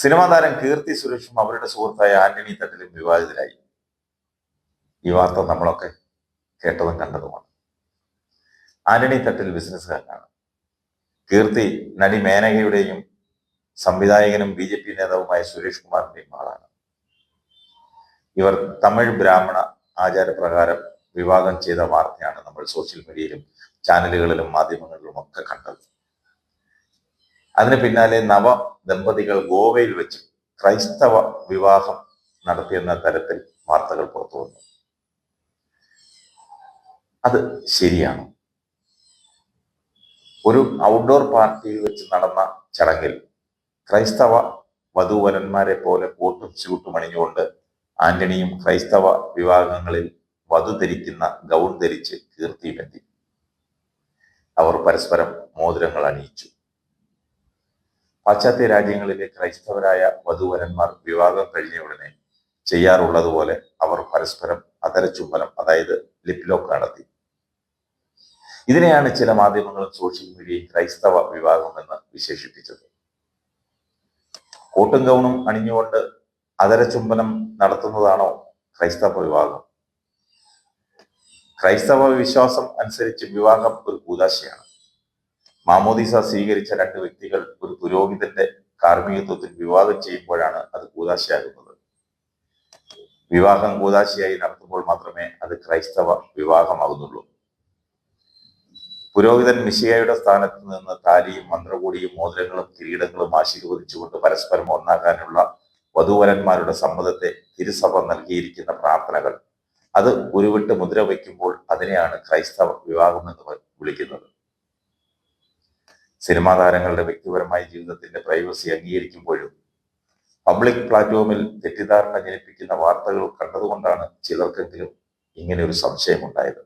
Cinema താരം കീർത്തി സുരേഷും അവരുടെ സുഹൃത്തായ ആന്റണി തട്ടിലും വിവാഹിതരായി. ഈ വാർത്ത നമ്മളൊക്കെ കേട്ടതും കണ്ടതുമാണ്. ആന്റണി തട്ടിൽ ബിസിനസ്സുകാരനാണ്. കീർത്തി നടി മേനകയുടെയും സംവിധായകനും ബി ജെ പി നേതാവുമായ സുരേഷ് കുമാറിന്റെയും ആളാണ് ഇവർ തമിഴ് ബ്രാഹ്മണ ആചാരപ്രകാരം വിവാഹം ചെയ്ത വാർത്തയാണ് നമ്മൾ സോഷ്യൽ മീഡിയയിലും ചാനലുകളിലും മാധ്യമങ്ങളിലും ഒക്കെ കണ്ടത്. അതിന് പിന്നാലെ നവ ദമ്പതികൾ ഗോവയിൽ വെച്ച് ക്രൈസ്തവ വിവാഹം നടത്തിയെന്ന തരത്തിൽ വാർത്തകൾ പുറത്തു വന്നു. അത് ശരിയാണ്. ഒരു ഔട്ട്ഡോർ പാർട്ടിയിൽ വെച്ച് നടന്ന ചടങ്ങിൽ ക്രൈസ്തവ വധുവരന്മാരെ പോലെ കോട്ടും സ്യൂട്ടും അണിഞ്ഞുകൊണ്ട് ആന്റണിയും ക്രൈസ്തവ വിവാഹങ്ങളിൽ വധു ധരിക്കുന്ന ഗൗൺ ധരിച്ച് കീർത്തിയുമെത്തി അവർ പരസ്പരം മോതിരങ്ങൾ അണിയിച്ചു. പാശ്ചാത്യ രാജ്യങ്ങളിലെ ക്രൈസ്തവരായ വധുവരന്മാർ വിവാഹം കഴിഞ്ഞ ഉടനെ ചെയ്യാറുള്ളതുപോലെ അവർ പരസ്പരം അതരചുംബനം അതായത് ലിപ്ലോക്ക് നടത്തി. ഇതിനെയാണ് ചില മാധ്യമങ്ങളും സോഷ്യൽ മീഡിയയും ക്രൈസ്തവ വിവാഹം എന്ന് വിശേഷിപ്പിച്ചത്. കോട്ടും ഗൗണും അണിഞ്ഞുകൊണ്ട് അതരചുംബനം നടത്തുന്നതാണോ ക്രൈസ്തവ വിവാഹം? ക്രൈസ്തവ വിശ്വാസം അനുസരിച്ച് വിവാഹം ഒരു കൂതാശയാണ് മാമോദീസ സ്വീകരിച്ച രണ്ട് വ്യക്തികൾ ഒരു പുരോഹിതന്റെ കാർമ്മികത്വത്തിൽ വിവാഹം ചെയ്യുമ്പോഴാണ് അത് കൂതാശയാകുന്നത്. വിവാഹം കൂതാശയായി നടത്തുമ്പോൾ മാത്രമേ അത് ക്രൈസ്തവ വിവാഹമാകുന്നുള്ളൂ. പുരോഹിതൻ മിശിയായുടെ സ്ഥാനത്ത് നിന്ന് താലിയും മന്ത്രകൂടിയും മോതിരങ്ങളും കിരീടങ്ങളും ആശീർവദിച്ചുകൊണ്ട് പരസ്പരം ഒന്നാകാനുള്ള വധുവരന്മാരുടെ സമ്മതത്തെ തിരുസഭ നൽകിയിരിക്കുന്ന പ്രാർത്ഥനകൾ. അത് ഉരുവിട്ട് മുദ്ര വയ്ക്കുമ്പോൾ അതിനെയാണ് ക്രൈസ്തവ വിവാഹം എന്ന് വിളിക്കുന്നത്. സിനിമാ താരങ്ങളുടെ വ്യക്തിപരമായ ജീവിതത്തിന്റെ പ്രൈവസി അംഗീകരിക്കുമ്പോഴും പബ്ലിക് പ്ലാറ്റ്ഫോമിൽ തെറ്റിദ്ധാരണ ജനിപ്പിക്കുന്ന വാർത്തകൾ കണ്ടതുകൊണ്ടാണ് ചിലർക്കെങ്കിലും ഇങ്ങനെ ഒരു സംശയമുണ്ടായത്.